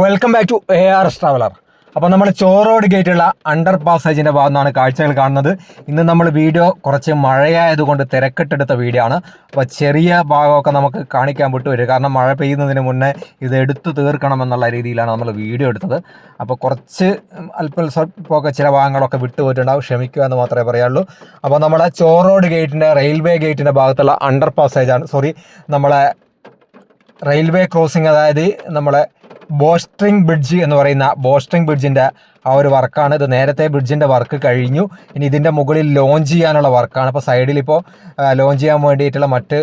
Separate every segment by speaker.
Speaker 1: Welcome back to A R S traveller അപ്പോൾ നമ്മൾ Chorode ഗേറ്റുള്ള under പാസേജിന്റെ ഭാഗത്താണ് കാഴ്ചകൾ കാണുന്നത്. ഇന്ന് നമ്മൾ വീഡിയോ കുറച്ച് മഴയായതുകൊണ്ട് തിരക്കിട്ടെടുത്ത വീഡിയോ ആണ്. അപ്പോൾ ചെറിയ ഭാഗമൊക്കെ നമുക്ക് കാണിക്കാൻ വിട്ടുവരും. കാരണം മഴ പെയ്യുന്നതിന് മുന്നേ ഇത് എടുത്തു തീർക്കണമെന്നുള്ള രീതിയിലാണ് നമ്മൾ വീഡിയോ എടുത്തത്. അപ്പോൾ കുറച്ച് അല്പസ്വൽപ്പമൊക്കെ ചില ഭാഗങ്ങളൊക്കെ വിട്ടുപോയിട്ടുണ്ടാവും. ക്ഷമിക്കുക എന്ന് മാത്രമേ പറയാനുള്ളൂ. അപ്പോൾ നമ്മളെ ചോറോഡ് ഗേറ്റിന്റെ റെയിൽവേ ഗേറ്റിന്റെ ഭാഗത്തുള്ള അണ്ടർ പാസേജാണ് സോറി നമ്മളെ റെയിൽവേ ക്രോസിംഗ് അതായത് നമ്മളെ ബോസ്ട്രിങ് ബ്രിഡ്ജ് എന്ന് പറയുന്ന ബോസ്ട്രിങ് ബ്രിഡ്ജിന്റെ ആ ഒരു വർക്കാണ്. ഇത് നേരത്തെ ബ്രിഡ്ജിന്റെ വർക്ക് കഴിഞ്ഞു. ഇനി ഇതിന്റെ മുകളിൽ ലോഞ്ച് ചെയ്യാനുള്ള വർക്കാണ്. അപ്പോൾ സൈഡിൽ ഇപ്പോൾ ലോഞ്ച് ചെയ്യാൻ വേണ്ടിയിട്ടുള്ള മറ്റ്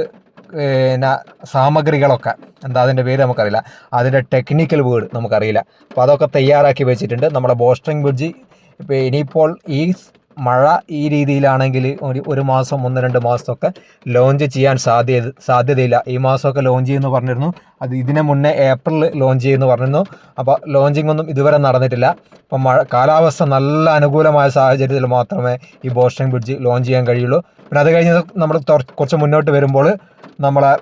Speaker 1: പിന്നെ സാമഗ്രികളൊക്കെ. എന്താ അതിന്റെ പേര് നമുക്കറിയില്ല. അതിന്റെ ടെക്നിക്കൽ വേർഡ് നമുക്കറിയില്ല. അപ്പോൾ അതൊക്കെ തയ്യാറാക്കി വെച്ചിട്ടുണ്ട്. നമ്മുടെ ബോസ്ട്രിങ് ബ്രിഡ്ജ്. ഇപ്പോൾ ഇനിയിപ്പോൾ ഈ മഴ ഈ രീതിയിലാണെങ്കിൽ ഒരു ഒരു മാസം ഒന്ന് രണ്ട് മാസമൊക്കെ ലോഞ്ച് ചെയ്യാൻ സാധ്യത സാധ്യതയില്ല. ഈ മാസമൊക്കെ ലോഞ്ച് ചെയ്യുമെന്ന് പറഞ്ഞിരുന്നു. അത് ഇതിനു മുന്നേ ഏപ്രിൽ ലോഞ്ച് ചെയ്യുമെന്ന് പറഞ്ഞിരുന്നു. അപ്പോൾ ലോഞ്ചിങ് ഒന്നും ഇതുവരെ നടന്നിട്ടില്ല. അപ്പം മഴ കാലാവസ്ഥ നല്ല അനുകൂലമായ സാഹചര്യത്തിൽ മാത്രമേ ഈ ബോസ്റ്റൺ ബ്രിഡ്ജ് ലോഞ്ച് ചെയ്യാൻ കഴിയുള്ളൂ. പിന്നെ അത് കഴിഞ്ഞ് നമ്മൾ കുറച്ച് മുന്നോട്ട് വരുമ്പോൾ നമ്മളെ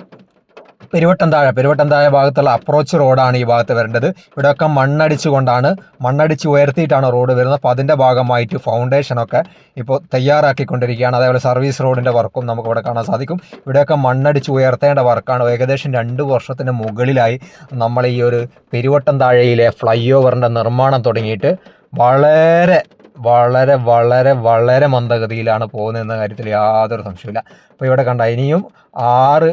Speaker 1: പെരുവട്ടം താഴെ പെരുവട്ടം താഴെ ഭാഗത്തുള്ള അപ്രോച്ച് റോഡാണ് ഈ ഭാഗത്ത് വരേണ്ടത്. ഇവിടെയൊക്കെ മണ്ണടിച്ചു കൊണ്ടാണ് മണ്ണടിച്ച് ഉയർത്തിയിട്ടാണ് റോഡ് വരുന്നത്. അപ്പോൾ അതിന്റെ ഭാഗമായിട്ട് ഫൗണ്ടേഷനൊക്കെ ഇപ്പോൾ തയ്യാറാക്കിക്കൊണ്ടിരിക്കുകയാണ്. അതേപോലെ സർവീസ് റോഡിന്റെ വർക്കും നമുക്കിവിടെ കാണാൻ സാധിക്കും. ഇവിടെയൊക്കെ മണ്ണടിച്ച് ഉയർത്തേണ്ട വർക്കാണ് ഏകദേശം രണ്ട് വർഷത്തിന് മുകളിലായി നമ്മൾ ഈ ഒരു പെരുവട്ടം താഴെയിലെ ഫ്ലൈ ഓവറിന്റെ നിർമ്മാണം തുടങ്ങിയിട്ട് വളരെ വളരെ വളരെ വളരെ മന്ദഗതിയിലാണ് പോകുന്നതെന്ന കാര്യത്തിൽ യാതൊരു സംശയമില്ല അപ്പോൾ ഇവിടെ കണ്ട ഇനിയും ആറ്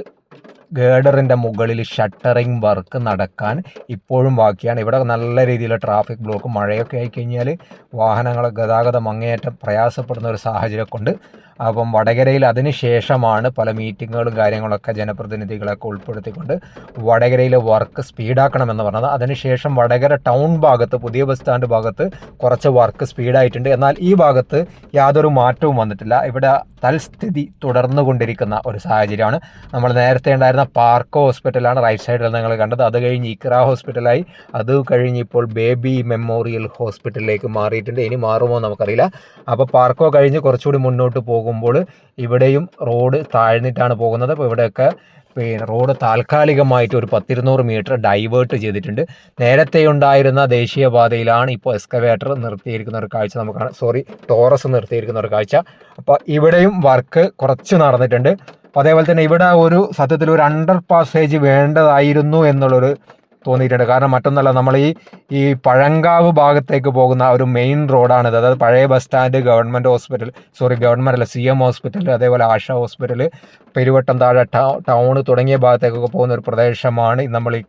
Speaker 1: ഗേഡറിന്റെ മുകളിൽ ഷട്ടറിങ് വർക്ക് നടക്കാൻ ഇപ്പോഴും ബാക്കിയാണ്. ഇവിടെ നല്ല രീതിയിലുള്ള ട്രാഫിക് ബ്ലോക്ക് മഴയൊക്കെ ആയിക്കഴിഞ്ഞാൽ വാഹനങ്ങൾ ഗതാഗതം അങ്ങേയറ്റം പ്രയാസപ്പെടുന്ന ഒരു സാഹചര്യം കൊണ്ട് അപ്പം വടകരയിൽ അതിന് ശേഷമാണ് പല മീറ്റിങ്ങുകളും കാര്യങ്ങളൊക്കെ ജനപ്രതിനിധികളൊക്കെ ഉൾപ്പെടുത്തിക്കൊണ്ട് വടകരയിലെ വർക്ക് സ്പീഡാക്കണമെന്ന് പറഞ്ഞത്. അതിനുശേഷം വടകര ടൗൺ ഭാഗത്ത് പുതിയ ബസ് സ്റ്റാൻഡ് ഭാഗത്ത് കുറച്ച് വർക്ക് സ്പീഡായിട്ടുണ്ട്. എന്നാൽ ഈ ഭാഗത്ത് യാതൊരു മാറ്റവും വന്നിട്ടില്ല. ഇവിടെ തൽസ്ഥിതി തുടർന്നുകൊണ്ടിരിക്കുന്ന ഒരു സാഹചര്യമാണ്. നമ്മൾ നേരത്തെ ഉണ്ടായിരുന്ന പാർക്കോ ഹോസ്പിറ്റലാണ് റൈറ്റ് സൈഡിൽ നിങ്ങൾ കണ്ടത്. അത് കഴിഞ്ഞ് ഇക്ര ഹോസ്പിറ്റലായി. അത് കഴിഞ്ഞ് ഇപ്പോൾ ബേബി മെമ്മോറിയൽ ഹോസ്പിറ്റലിലേക്ക് മാറിയിട്ടുണ്ട്. ഇനി മാറുമോ നമുക്കറിയില്ല. അപ്പോൾ പാർക്കോ കഴിഞ്ഞ് കുറച്ചുകൂടി മുന്നോട്ട് പോകുമ്പോൾ ഇവിടെയും റോഡ് താഴ്ന്നിട്ടാണ് പോകുന്നത്. അപ്പോൾ ഇവിടെയൊക്കെ പിന്നെ റോഡ് താൽക്കാലികമായിട്ട് ഒരു പത്തിരുന്നൂറ് മീറ്റർ ഡൈവേർട്ട് ചെയ്തിട്ടുണ്ട്. നേരത്തെ ഉണ്ടായിരുന്ന ദേശീയപാതയിലാണ് ഇപ്പോൾ എക്സ്കവേറ്റർ നിർത്തിയിരിക്കുന്ന ഒരു കാഴ്ച നമുക്ക് സോറി ടോറസ് നിർത്തിയിരിക്കുന്ന ഒരു കാഴ്ച. അപ്പോൾ ഇവിടെയും വർക്ക് കുറച്ച് നടന്നിട്ടുണ്ട്. അപ്പോൾ അതേപോലെ തന്നെ ഇവിടെ ഒരു സത്യത്തിൽ ഒരു അണ്ടർ പാസേജ് വേണ്ടതായിരുന്നു എന്നുള്ളൊരു തോന്നിയിട്ടുണ്ട്. കാരണം മറ്റൊന്നല്ല നമ്മൾ ഈ ഈ പഴങ്കാവ് ഭാഗത്തേക്ക് പോകുന്ന ഒരു മെയിൻ റോഡാണിത് അതായത് പഴയ bus stand government hospital sorry government അല്ല സി എം ഹോസ്പിറ്റൽ അതേപോലെ ആശ ഹോസ്പിറ്റൽ പെരുവട്ടം താഴെ ടൗൺ തുടങ്ങിയ ഭാഗത്തേക്കൊക്കെ പോകുന്ന ഒരു പ്രദേശമാണ് നമ്മൾ ഈ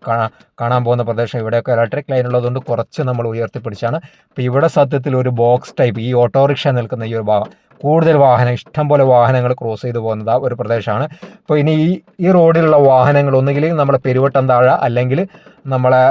Speaker 1: കാണാൻ പോകുന്ന പ്രദേശം. ഇവിടെയൊക്കെ ഇലക്ട്രിക് ലൈൻ ഉള്ളതുകൊണ്ട് കുറച്ച് നമ്മൾ ഉയർത്തിപ്പിടിച്ചാണ്. അപ്പോൾ ഇവിടെ സത്യത്തിൽ ഒരു ബോക്സ് ടൈപ്പ് ഈ ഓട്ടോറിക്ഷ നിൽക്കുന്ന ഈ ഒരു ഭാഗം. കൂടുതൽ വാഹനം ഇഷ്ടം പോലെ വാഹനങ്ങൾ ക്രോസ് ചെയ്തു പോകുന്നത് ആ ഒരു പ്രദേശമാണ്. അപ്പോൾ ഇനി ഈ ഈ റോഡിലുള്ള വാഹനങ്ങൾ ഒന്നുകിൽ നമ്മുടെ പെരുവട്ടം താഴ അല്ലെങ്കിൽ നമ്മളെ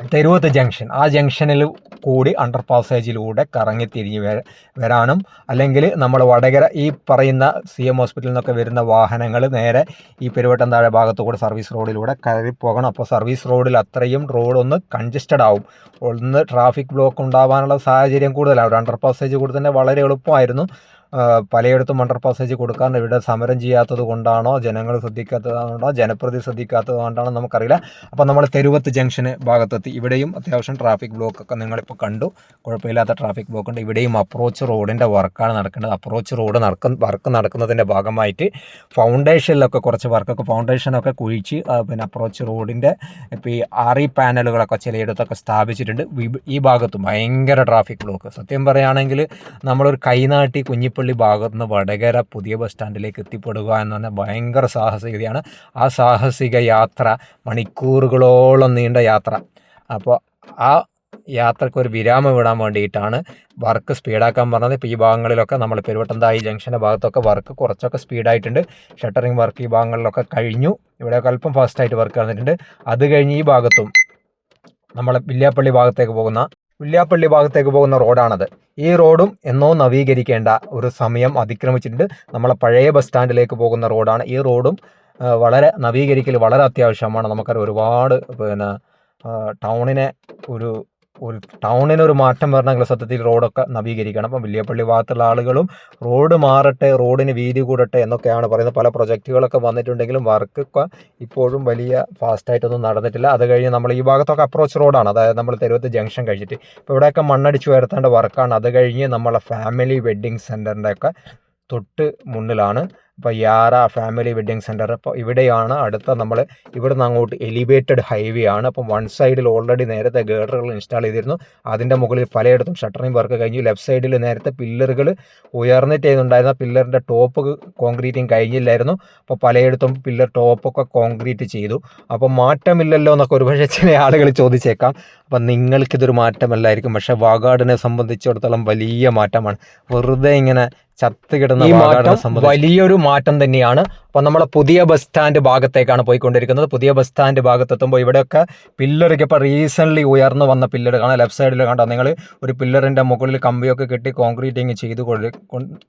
Speaker 1: തെരുവത്ത് ജംഗ്ഷൻ. ആ ജംഗ്ഷനിൽ കൂടി അണ്ടർ പാസേജിലൂടെ കറങ്ങി തിരിഞ്ഞ് വര വരാനും അല്ലെങ്കിൽ നമ്മൾ വടകര ഈ പറയുന്ന സി എം ഹോസ്പിറ്റലിൽ നിന്നൊക്കെ വരുന്ന വാഹനങ്ങൾ നേരെ ഈ പെരുവട്ടം താഴെ ഭാഗത്തുകൂടെ സർവീസ് റോഡിലൂടെ കയറി പോകണം. അപ്പോൾ സർവീസ് റോഡിൽ അത്രയും റോഡ് ഒന്ന് കൺജസ്റ്റഡ് ആവും. ഒന്ന് ട്രാഫിക് ബ്ലോക്ക് ഉണ്ടാവാനുള്ള സാഹചര്യം കൂടുതലാണ് ഒരു അണ്ടർ പാസേജ് കൂടി തന്നെ വളരെ എളുപ്പമായിരുന്നു. പലയിടത്തും അണ്ടർ പാസേജ് കൊടുക്കാൻ ഇവിടെ സമരം ചെയ്യാത്തത് കൊണ്ടാണോ ജനങ്ങൾ ശ്രദ്ധിക്കാത്തതുകൊണ്ടോ ജനപ്രതി ശ്രദ്ധിക്കാത്തത് കൊണ്ടാണോ നമുക്കറിയില്ല. അപ്പോൾ നമ്മൾ തെരുവത്ത് ജംഗ്ഷന് ഭാഗത്തെത്തി. ഇവിടെയും അത്യാവശ്യം ട്രാഫിക് ബ്ലോക്ക് ഒക്കെ നിങ്ങളിപ്പോൾ കണ്ടു. കുഴപ്പമില്ലാത്ത ട്രാഫിക് ബ്ലോക്ക് ഉണ്ട്. ഇവിടെയും അപ്രോച്ച് റോഡിന്റെ വർക്കാണ് നടക്കേണ്ടത്. അപ്രോച്ച് റോഡ് നടക്കുന്ന വർക്ക് നടക്കുന്നതിന്റെ ഭാഗമായിട്ട് ഫൗണ്ടേഷനിലൊക്കെ കുറച്ച് വർക്കൊക്കെ ഫൗണ്ടേഷനൊക്കെ കുഴിച്ച് പിന്നെ അപ്രോച്ച് റോഡിന്റെ ഇപ്പോൾ ഈ ആറി പാനലുകളൊക്കെ ചിലയിടത്തൊക്കെ സ്ഥാപിച്ചിട്ടുണ്ട്. ഈ ഭാഗത്തും ഭയങ്കര ട്രാഫിക് ബ്ലോക്ക് സത്യം പറയുകയാണെങ്കിൽ നമ്മളൊരു കൈനാട്ടി കുഞ്ഞിപ്പള്ളി ഭാഗത്ത് നിന്ന് വടകര പുതിയ ബസ് സ്റ്റാൻഡിലേക്ക് എത്തിപ്പെടുക എന്ന് പറഞ്ഞാൽ ഭയങ്കര സാഹസികതയാണ്. ആ സാഹസിക യാത്ര മണിക്കൂറുകളോളം നീണ്ട യാത്ര. അപ്പോൾ ആ യാത്രയ്ക്ക് ഒരു വിരാമം വിടാൻ വേണ്ടിയിട്ടാണ് വർക്ക് സ്പീഡാക്കാൻ പറഞ്ഞത്. ഇപ്പോൾ ഈ ഭാഗങ്ങളിലൊക്കെ നമ്മൾ പെരുവട്ടന്തായി ജംഗ്ഷന്റെ ഭാഗത്തൊക്കെ വർക്ക് കുറച്ചൊക്കെ സ്പീഡായിട്ടുണ്ട്. ഷട്ടറിങ് വർക്ക് ഈ ഭാഗങ്ങളിലൊക്കെ കഴിഞ്ഞു. ഇവിടെയൊക്കെ അല്പം ഫാസ്റ്റായിട്ട് വർക്ക് നടന്നിട്ടുണ്ട്. അത് കഴിഞ്ഞ് ഈ ഭാഗത്തും നമ്മളെ വില്യാപ്പള്ളി ഭാഗത്തേക്ക് പോകുന്ന വില്യാപ്പള്ളി ഭാഗത്തേക്ക് പോകുന്ന റോഡാണത്. ഈ റോഡും എന്നോ നവീകരിക്കേണ്ട ഒരു സമയം അതിക്രമിച്ചിട്ടുണ്ട്. നമ്മളെ പഴയ ബസ് സ്റ്റാൻഡിലേക്ക് പോകുന്ന റോഡാണ്. ഈ റോഡും വളരെ നവീകരിക്കൽ വളരെ അത്യാവശ്യമാണ്. നമുക്കറിയാം ഒരുപാട് പിന്നെ ടൗണിനെ ഒരു ഒരു ടൗണിന് ഒരു മാറ്റം വരണമെങ്കിൽ സത്യത്തിൽ റോഡൊക്കെ നവീകരിക്കണം. അപ്പം വലിയപ്പള്ളി ഭാഗത്തുള്ള ആളുകളും റോഡ് മാറട്ടെ റോഡിന് വീതി കൂടട്ടെ എന്നൊക്കെയാണ് പറയുന്നത്. പല പ്രൊജക്റ്റുകളൊക്കെ വന്നിട്ടുണ്ടെങ്കിലും വർക്കൊക്കെ ഇപ്പോഴും വലിയ ഫാസ്റ്റായിട്ടൊന്നും നടന്നിട്ടില്ല. അത് കഴിഞ്ഞ് നമ്മൾ ഈ ഭാഗത്തൊക്കെ അപ്രോച്ച് റോഡാണ് അതായത് നമ്മൾ തെരുവത്ത് ജംഗ്ഷൻ കഴിച്ചിട്ട്. ഇപ്പോൾ ഇവിടെയൊക്കെ മണ്ണടിച്ച് വരുത്തേണ്ട വർക്കാണ് അത് കഴിഞ്ഞ് നമ്മളെ ഫാമിലി വെഡ്ഡിങ് സെന്ററിന്റെയൊക്കെ തൊട്ട് മുന്നിലാണ് ഇപ്പോൾ യാറ ഫാമിലി വെഡ്ഡിങ് സെന്റർ അപ്പോൾ ഇവിടെയാണ് അടുത്ത നമ്മൾ ഇവിടുന്ന് അങ്ങോട്ട് എലിവേറ്റഡ് ഹൈവേ ആണ്. അപ്പം വൺ സൈഡിൽ ഓൾറെഡി നേരത്തെ ഗേഡറുകൾ ഇൻസ്റ്റാൾ ചെയ്തിരുന്നു. അതിന്റെ മുകളിൽ പലയിടത്തും ഷട്ടറിംഗ് വർക്ക് കഴിഞ്ഞു. ലെഫ്റ്റ് സൈഡിൽ നേരത്തെ പില്ലറുകൾ ഉയർന്നിട്ട് ഉണ്ടായിരുന്ന പില്ലറിന്റെ ടോപ്പ് കോൺക്രീറ്റിങ് കഴിഞ്ഞില്ലായിരുന്നു. അപ്പോൾ പലയിടത്തും പില്ലർ ടോപ്പൊക്കെ കോൺക്രീറ്റ് ചെയ്തു. അപ്പോൾ മാറ്റമില്ലല്ലോ എന്നൊക്കെ ഒരുപക്ഷെ ചില ആളുകൾ ചോദിച്ചേക്കാം. അപ്പം നിങ്ങൾക്കിതൊരു മാറ്റമല്ലായിരിക്കും. പക്ഷേ വാഗാടിനെ സംബന്ധിച്ചിടത്തോളം വലിയ മാറ്റമാണ്. വെറുതെ ഇങ്ങനെ ചത്ത് കിടന്ന
Speaker 2: ഈ മാറ്റം
Speaker 1: വലിയൊരു മാറ്റം തന്നെയാണ്. അപ്പോൾ നമ്മളെ പുതിയ ബസ് സ്റ്റാൻഡ് ഭാഗത്തേക്കാണ് പോയിക്കൊണ്ടിരിക്കുന്നത്. പുതിയ ബസ് സ്റ്റാൻഡ് ഭാഗത്തെത്തുമ്പോൾ ഇവിടെയൊക്കെ പില്ലറൊക്കെ ഇപ്പോൾ റീസെന്റ്ലി ഉയർന്നു വന്ന പില്ലർ കാണാം. ലെഫ്റ്റ് സൈഡിൽ കണ്ടോ? നിങ്ങൾ ഒരു പില്ലറിന്റെ മുകളിൽ കമ്പിയൊക്കെ കെട്ടി കോൺക്രീറ്റിങ് ചെയ്ത്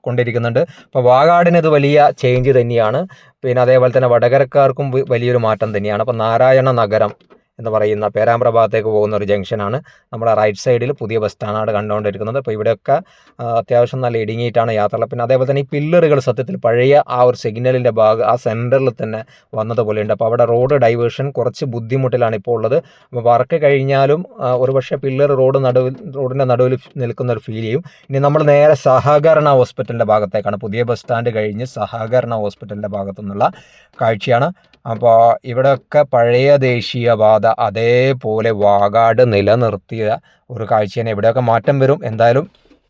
Speaker 1: കൊണ്ടിരിക്കുന്നുണ്ട്. അപ്പോൾ വാഗാടിന് ഇത് വലിയ ചേഞ്ച് തന്നെയാണ്. പിന്നെ അതേപോലെ തന്നെ വടകരക്കാർക്കും വലിയൊരു മാറ്റം തന്നെയാണ്. അപ്പോൾ നാരായണ നഗരം എന്ന് പറയുന്ന പേരാമ്പ്ര ഭാഗത്തേക്ക് പോകുന്ന ഒരു ജംഗ്ഷനാണ്. നമ്മുടെ റൈറ്റ് സൈഡിൽ പുതിയ ബസ് സ്റ്റാൻഡാണ് കണ്ടുകൊണ്ടിരിക്കുന്നത്. അപ്പോൾ ഇവിടെയൊക്കെ അത്യാവശ്യം നല്ല ഇടുങ്ങിയിട്ടാണ് യാത്രകൾ. പിന്നെ അതേപോലെ തന്നെ ഈ പില്ലറുകൾ സത്യത്തിൽ പഴയ ആ ഒരു സിഗ്നലിന്റെ ഭാഗം ആ സെന്ററിൽ തന്നെ വന്നതുപോലെയുണ്ട് അപ്പോൾ അവിടെ റോഡ് ഡൈവേർഷൻ കുറച്ച് ബുദ്ധിമുട്ടിലാണ് ഇപ്പോൾ ഉള്ളത്. അപ്പോൾ വർക്ക് കഴിഞ്ഞാലും ഒരുപക്ഷെ പില്ലർ റോഡ് നടുവിൽ റോഡിന്റെ നടുവിൽ നിൽക്കുന്ന ഒരു ഫീൽ ചെയ്യും. ഇനി നമ്മൾ നേരെ സഹകരണ ഹോസ്പിറ്റലിന്റെ ഭാഗത്തേക്കാണ്. പുതിയ ബസ് സ്റ്റാൻഡ് കഴിഞ്ഞ് സഹകരണ ഹോസ്പിറ്റലിന്റെ ഭാഗത്തു നിന്നുള്ള കാഴ്ചയാണ്. അപ്പോൾ ഇവിടെയൊക്കെ പഴയ ദേശീയപാത അതേപോലെ വാഗാട് നിലനിർത്തിയ ഒരു കാഴ്ചയാണ്. ഇവിടെയൊക്കെ മാറ്റം വരും. എന്തായാലും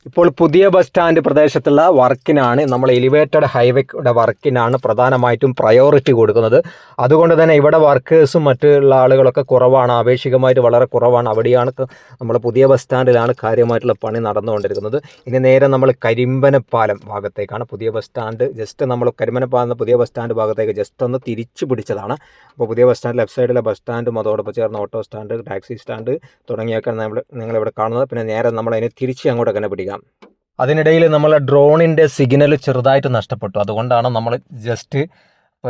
Speaker 1: ഇപ്പോൾ പുതിയ ബസ് സ്റ്റാൻഡ് പ്രദേശത്തുള്ള വർക്കിനാണ് നമ്മൾ എലിവേറ്റഡ് ഹൈവേയുടെ വർക്കിനാണ് പ്രധാനമായിട്ടും പ്രയോറിറ്റി കൊടുക്കുന്നത്. അതുകൊണ്ട് തന്നെ ഇവിടെ വർക്കേഴ്സും മറ്റുള്ള ആളുകളൊക്കെ കുറവാണ് ആപേക്ഷികമായിട്ട് വളരെ കുറവാണ്. അവിടെയാണ് നമ്മൾ പുതിയ ബസ് സ്റ്റാൻഡിലാണ് കാര്യമായിട്ടുള്ള പണി നടന്നുകൊണ്ടിരിക്കുന്നത്. ഇനി നേരെ നമ്മൾ കരിമ്പനപ്പാലം ഭാഗത്തേക്കാണ് പുതിയ ബസ് സ്റ്റാൻഡ്. ജസ്റ്റ് നമ്മൾ കരിമ്പനപ്പാലം പുതിയ ബസ് സ്റ്റാൻഡ് ഭാഗത്തേക്ക് ജസ്റ്റ് ഒന്ന് തിരിച്ചു പിടിച്ചതാണ്. അപ്പോൾ പുതിയ ബസ് സ്റ്റാൻഡ് ലെഫ്റ്റ് സൈഡിലെ ബസ് സ്റ്റാൻഡും അതോടൊപ്പം ചേർന്ന ഓട്ടോ സ്റ്റാൻഡ് ടാക്സി സ്റ്റാൻഡ് തുടങ്ങിയൊക്കെ നമ്മൾ നിങ്ങളിവിടെ കാണുന്നത്. പിന്നെ നേരെ നമ്മൾ അതിനെ തിരിച്ച് അങ്ങോട്ടൊക്കെ തന്നെ പിടിക്കാം. അതിനിടയിൽ നമ്മളെ ഡ്രോണിന്റെ സിഗ്നൽ ചെറുതായിട്ട് നഷ്ടപ്പെട്ടു. അതുകൊണ്ടാണ് നമ്മൾ ജസ്റ്റ്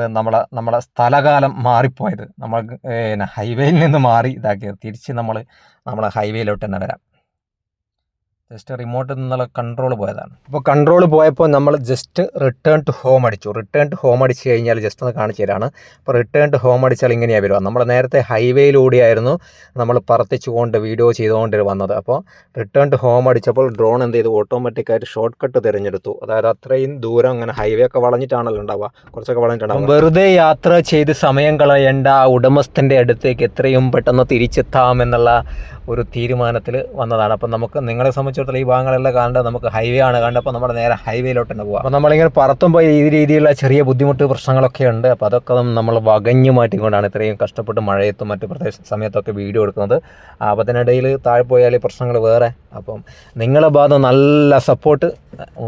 Speaker 1: നമ്മളെ നമ്മളെ സ്ഥലകാലം മാറിപ്പോയത്. നമ്മൾ ഹൈവേയിൽ നിന്ന് മാറി ഇതാക്കിയത്. തിരിച്ച് നമ്മൾ നമ്മളെ ഹൈവേയിലോട്ട് തന്നെ വരാം. ജസ്റ്റ് റിമോട്ടിൽ നിന്നുള്ള കൺട്രോൾ പോയതാണ്. അപ്പോൾ കൺട്രോൾ പോയപ്പോൾ നമ്മൾ ജസ്റ്റ് റിട്ടേൺ ടു ഹോം അടിച്ചു. റിട്ടേൺ ടു ഹോം അടിച്ച് കഴിഞ്ഞാൽ ജസ്റ്റ് ഒന്ന് കാണിച്ചു തരാണ്. അപ്പോൾ റിട്ടേൺ ടു ഹോം അടിച്ചാൽ ഇങ്ങനെയാണ് വരിക. നമ്മൾ നേരത്തെ ഹൈവേയിലൂടെയായിരുന്നു നമ്മൾ പറത്തിച്ചുകൊണ്ട് വീഡിയോ ചെയ്തുകൊണ്ട് വന്നത്. അപ്പോൾ റിട്ടേൺ ടു ഹോം അടിച്ചപ്പോൾ ഡ്രോൺ എന്ത് ചെയ്തു? ഓട്ടോമാറ്റിക്കായിട്ട് ഷോർട്ട് കട്ട് തിരഞ്ഞെടുത്തു. അതായത് അത്രയും ദൂരം അങ്ങനെ ഹൈവേ ഒക്കെ വളഞ്ഞിട്ടാണല്ലോ ഉണ്ടാവുക. കുറച്ചൊക്കെ വളഞ്ഞിട്ടുണ്ടാവും വെറുതെ യാത്ര ചെയ്ത് സമയം കളയേണ്ട ആ ഉടമസ്ഥന്റെ അടുത്തേക്ക് എത്രയും പെട്ടെന്ന് തിരിച്ചെത്താം എന്നുള്ള ഒരു തീരുമാനത്തിൽ വന്നതാണ്. അപ്പം നമുക്ക് നിങ്ങളെ സംബന്ധിച്ചിടത്തോളം ഈ ഭാഗങ്ങളെല്ലാം കാണേണ്ടത് നമുക്ക് ഹൈവേ ആണ്. കണ്ടപ്പോൾ നമ്മുടെ നേരെ ഹൈവേയിലോട്ട് തന്നെ പോകാം അപ്പോൾ നമ്മളിങ്ങനെ പറത്തുമ്പോൾ ഈ രീതിയിലുള്ള ചെറിയ ബുദ്ധിമുട്ട് പ്രശ്നങ്ങളൊക്കെ ഉണ്ട്. അപ്പോൾ അതൊക്കെ നമ്മൾ വകഞ്ഞു മാറ്റിക്കൊണ്ടാണ് ഇത്രയും കഷ്ടപ്പെട്ട് മഴയത്തും മറ്റ് പ്രദേശ സമയത്തൊക്കെ വീഡിയോ എടുക്കുന്നത്. അപ്പോൾ അതിനിടയിൽ താഴെ പോയാൽ പ്രശ്നങ്ങൾ വേറെ. അപ്പം നിങ്ങളെ ഭാഗത്ത് നല്ല സപ്പോർട്ട്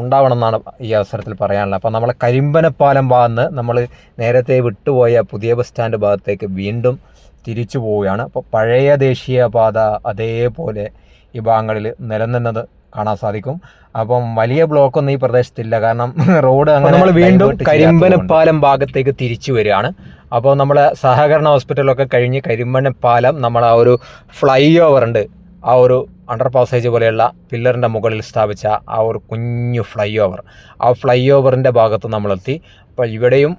Speaker 1: ഉണ്ടാവണം എന്നാണ് ഈ അവസരത്തിൽ പറയാനുള്ളത്. അപ്പോൾ നമ്മളെ കരിമ്പനപ്പാലം ഭാഗത്ത് നമ്മൾ നേരത്തെ വിട്ടുപോയ പുതിയ ബസ് സ്റ്റാൻഡ് ഭാഗത്തേക്ക് വീണ്ടും തിരിച്ചു പോവുകയാണ്. അപ്പോൾ പഴയ ദേശീയപാത അതേപോലെ ഈ ഭാഗങ്ങളിൽ നിലനിന്നത് കാണാൻ സാധിക്കും. അപ്പം വലിയ ബ്ലോക്കൊന്നും ഈ പ്രദേശത്തില്ല. കാരണം റോഡ് അങ്ങനെ നമ്മൾ വീണ്ടും കരിമ്പനപ്പാലം ഭാഗത്തേക്ക് തിരിച്ചു വരികയാണ്. അപ്പോൾ നമ്മൾ സഹകരണ ഹോസ്പിറ്റലൊക്കെ കഴിഞ്ഞ് കരിമ്പനപ്പാലം നമ്മൾ ആ ഒരു ഫ്ലൈ ഓവർ ഉണ്ട്. ആ ഒരു അണ്ടർ പാസേജ് പോലെയുള്ള പില്ലറിന്റെ മുകളിൽ സ്ഥാപിച്ച ആ ഒരു കുഞ്ഞു ഫ്ലൈ ഓവർ ആ ഫ്ലൈ ഓവറിന്റെ ഭാഗത്ത് നമ്മളെത്തി. അപ്പോൾ ഇവിടെയും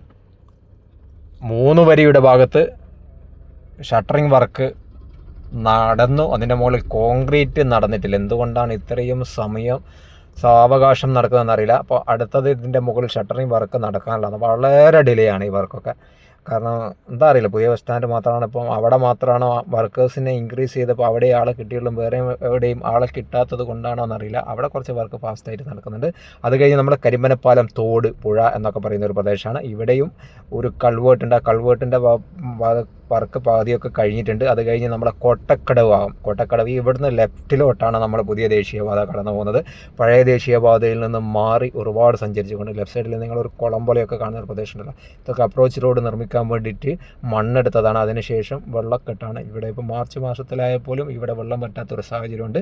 Speaker 1: മൂന്ന് വരിയുടെ ഭാഗത്ത് ഷട്ടറിങ് വർക്ക് നടന്നു. അതിന്റെ മുകളിൽ കോൺക്രീറ്റ് നടന്നിട്ടില്ല. എന്തുകൊണ്ടാണ് ഇത്രയും സമയം സാവകാശം നടക്കുന്നതെന്ന് അറിയില്ല. അപ്പോൾ അടുത്തത് ഇതിന്റെ മുകളിൽ ഷട്ടറിങ് വർക്ക് നടക്കാനുള്ളത് വളരെ ഡിലേ ആണ് ഈ വർക്കൊക്കെ. കാരണം എന്താ അറിയില്ല പുതിയ ബസ് സ്റ്റാൻഡ് മാത്രമാണ്. ഇപ്പം അവിടെ മാത്രമാണ് വർക്കേഴ്സിനെ ഇൻക്രീസ് ചെയ്തപ്പോൾ അവിടെ ആളെ കിട്ടിയുള്ളൂ വേറെ എവിടെയും ആളെ കിട്ടാത്തത് കൊണ്ടാണോ എന്നറിയില്ല അവിടെ കുറച്ച് വർക്ക് ഫാസ്റ്റായിട്ട് നടക്കുന്നുണ്ട്. അത് കഴിഞ്ഞ് നമ്മുടെ കരിമ്പനപ്പാലം തോട് പുഴ എന്നൊക്കെ പറയുന്ന ഒരു പ്രദേശമാണ്. ഇവിടെയും ഒരു കൾവേർട്ട് ഉണ്ട്. ആ കൾവേർട്ടിന്റെ വർക്ക് പാതിയൊക്കെ കഴിഞ്ഞിട്ടുണ്ട്. അത് കഴിഞ്ഞ് നമ്മുടെ കോട്ടക്കടവ് ആകും കോട്ടക്കടവ് ഇവിടുന്ന് ലെഫ്റ്റിലോട്ടാണ് നമ്മൾ പുതിയ ദേശീയപാത കടന്നു പോകുന്നത്. പഴയ ദേശീയപാതയിൽ നിന്ന് മാറി ഒരുപാട് സഞ്ചരിച്ചുകൊണ്ട് ലെഫ്റ്റ് സൈഡിൽ നിങ്ങൾ ഒരു കുളം പോലെയൊക്കെ കാണുന്ന ഒരു പ്രദേശമുണ്ടല്ലോ. ഇതൊക്കെ അപ്രോച്ച് റോഡ് നിർമ്മിക്കാൻ വേണ്ടിയിട്ട് മണ്ണെടുത്തതാണ്. അതിനുശേഷം വെള്ളക്കെട്ടാണ്. ഇവിടെ ഇപ്പോൾ മാർച്ച് മാസത്തിലായാൽ പോലും ഇവിടെ വെള്ളം പറ്റാത്തൊരു സാഹചര്യമുണ്ട്.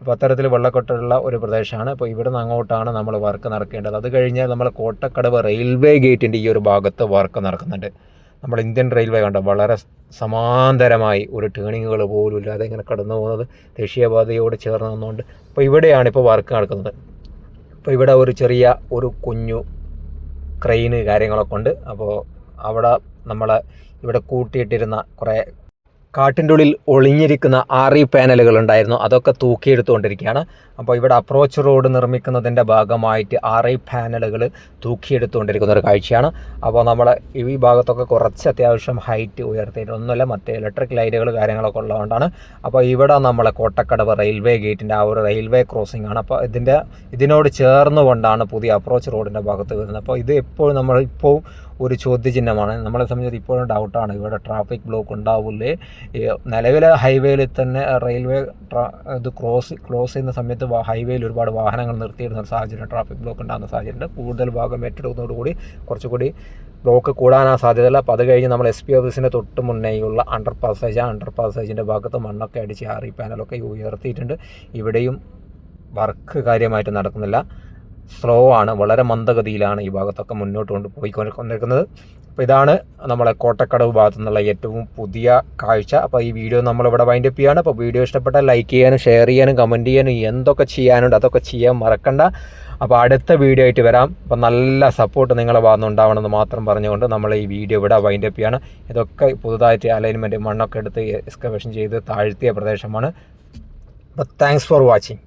Speaker 1: അപ്പോൾ അത്തരത്തിൽ വെള്ളക്കെട്ടുള്ള ഒരു പ്രദേശമാണ്. അപ്പോൾ ഇവിടെ നിന്ന് അങ്ങോട്ടാണ് നമ്മൾ വർക്ക് നടക്കേണ്ടത്. അത് കഴിഞ്ഞാൽ നമ്മൾ കോട്ടക്കടവ് റെയിൽവേ ഗേറ്റിന്റെ ഈ ഒരു ഭാഗത്ത് വർക്ക് നടക്കുന്നുണ്ട്. നമ്മുടെ ഇന്ത്യൻ റെയിൽവേ കണ്ട വളരെ സമാന്തരമായി ഒരു ടേണിങ്ങുകൾ പോലും ഇല്ലാതെ ഇങ്ങനെ കടന്നു പോകുന്നത് ദേശീയപാതയോട് ചേർന്ന് നിന്നുകൊണ്ട്. അപ്പോൾ ഇവിടെയാണ് ഇപ്പോൾ വർക്ക് നടക്കുന്നത്. അപ്പോൾ ഇവിടെ ഒരു ചെറിയ ഒരു കുഞ്ഞു ക്രെയിന് കാര്യങ്ങളൊക്കെ ഉണ്ട്. അപ്പോൾ അവിടെ നമ്മൾ ഇവിടെ കൂട്ടിയിട്ടിരുന്ന കുറേ കാട്ടിന്റെ ഉള്ളിൽ ഒളിഞ്ഞിരിക്കുന്ന ആറി പാനലുകൾ ഉണ്ടായിരുന്നു. അതൊക്കെ തൂക്കിയെടുത്തുകൊണ്ടിരിക്കുകയാണ്. അപ്പോൾ ഇവിടെ അപ്രോച്ച് റോഡ് നിർമ്മിക്കുന്നതിന്റെ ഭാഗമായിട്ട് ആറി പാനലുകൾ തൂക്കിയെടുത്തുകൊണ്ടിരിക്കുന്ന ഒരു കാഴ്ചയാണ്. അപ്പോൾ നമ്മൾ ഈ ഭാഗത്തൊക്കെ കുറച്ച് അത്യാവശ്യം ഹൈറ്റ് ഉയർത്തിയിട്ട് ഒന്നുമല്ല മറ്റേ ഇലക്ട്രിക് ലൈറ്റുകൾ കാര്യങ്ങളൊക്കെ ഉള്ളതുകൊണ്ടാണ്. അപ്പോൾ ഇവിടെ നമ്മളെ കോട്ടക്കടവ് റെയിൽവേ ഗേറ്റിന്റെ ആ ഒരു റെയിൽവേ ക്രോസിംഗ് ആണ്. അപ്പോൾ ഇതിന്റെ ഇതിനോട് ചേർന്നുകൊണ്ടാണ് പുതിയ അപ്രോച്ച് റോഡിന്റെ ഭാഗത്ത് വരുന്നത്. അപ്പോൾ ഇത് എപ്പോഴും നമ്മൾ ഇപ്പോൾ ഒരു ചോദ്യചിഹ്നമാണ്. നമ്മളെ സംബന്ധിച്ച് ഇപ്പോഴും ഡൗട്ടാണ് ഇവിടെ ട്രാഫിക് ബ്ലോക്ക് ഉണ്ടാവില്ലേ നിലവിലെ ഹൈവേയിൽ തന്നെ റെയിൽവേ ഇത് ക്രോസ് ക്ലോസ് ചെയ്യുന്ന സമയത്ത് ഹൈവേയിൽ ഒരുപാട് വാഹനങ്ങൾ നിർത്തിയിടുന്ന ഒരു സാഹചര്യം ട്രാഫിക് ബ്ലോക്ക് ഉണ്ടാകുന്ന സാഹചര്യമുണ്ട്. കൂടുതൽ ഭാഗം ഏറ്റെടുക്കുന്നതോടുകൂടി കുറച്ചുകൂടി ബ്ലോക്ക് കൂടാനാ സാധ്യതയില്ല. അപ്പോൾ അത് കഴിഞ്ഞ് നമ്മൾ എസ് പി ഓഫീസിന്റെ തൊട്ട് മുന്നേയുള്ള അണ്ടർ പാസേജ് ആ അണ്ടർ പാസേജിന്റെ ഭാഗത്ത് മണ്ണൊക്കെ അടിച്ച് ആറി പാനലൊക്കെ ഉയർത്തിയിട്ടുണ്ട്. ഇവിടെയും വർക്ക് കാര്യമായിട്ട് നടക്കുന്നില്ല. സ്ലോ ആണ് വളരെ മന്ദഗതിയിലാണ് ഈ ഭാഗത്തൊക്കെ മുന്നോട്ട് കൊണ്ട് പോയിക്കൊണ്ടിരിക്കുന്നത്. അപ്പോൾ ഇതാണ് നമ്മളെ കോട്ടക്കടവ് ഭാഗത്തു നിന്നുള്ള ഏറ്റവും പുതിയ കാഴ്ച. അപ്പോൾ ഈ വീഡിയോ നമ്മളിവിടെ വൈൻഡ് അപ്പ് ചെയ്യാണ്. അപ്പോൾ വീഡിയോ ഇഷ്ടപ്പെട്ടാൽ ലൈക്ക് ചെയ്യാനും ഷെയർ ചെയ്യാനും കമന്റ് ചെയ്യാനും എന്തൊക്കെ ചെയ്യാനുണ്ട് അതൊക്കെ ചെയ്യാൻ മറക്കണ്ട. അപ്പോൾ അടുത്ത വീഡിയോ ആയിട്ട് വരാം. അപ്പോൾ നല്ല സപ്പോർട്ട് നിങ്ങളെ ഭാഗത്ത് ഉണ്ടാവണമെന്ന് മാത്രം പറഞ്ഞുകൊണ്ട് നമ്മൾ ഈ വീഡിയോ ഇവിടെ വൈൻഡ് അപ്പ് ചെയ്യാണ്. ഇതൊക്കെ പുതുതായിട്ട് അലൈൻമെന്റ് മണ്ണൊക്കെ എടുത്ത് എക്സ്കവേഷൻ ചെയ്ത് താഴ്ത്തിയ പ്രദേശമാണ്. അപ്പോൾ താങ്ക്സ് ഫോർ വാച്ചിങ്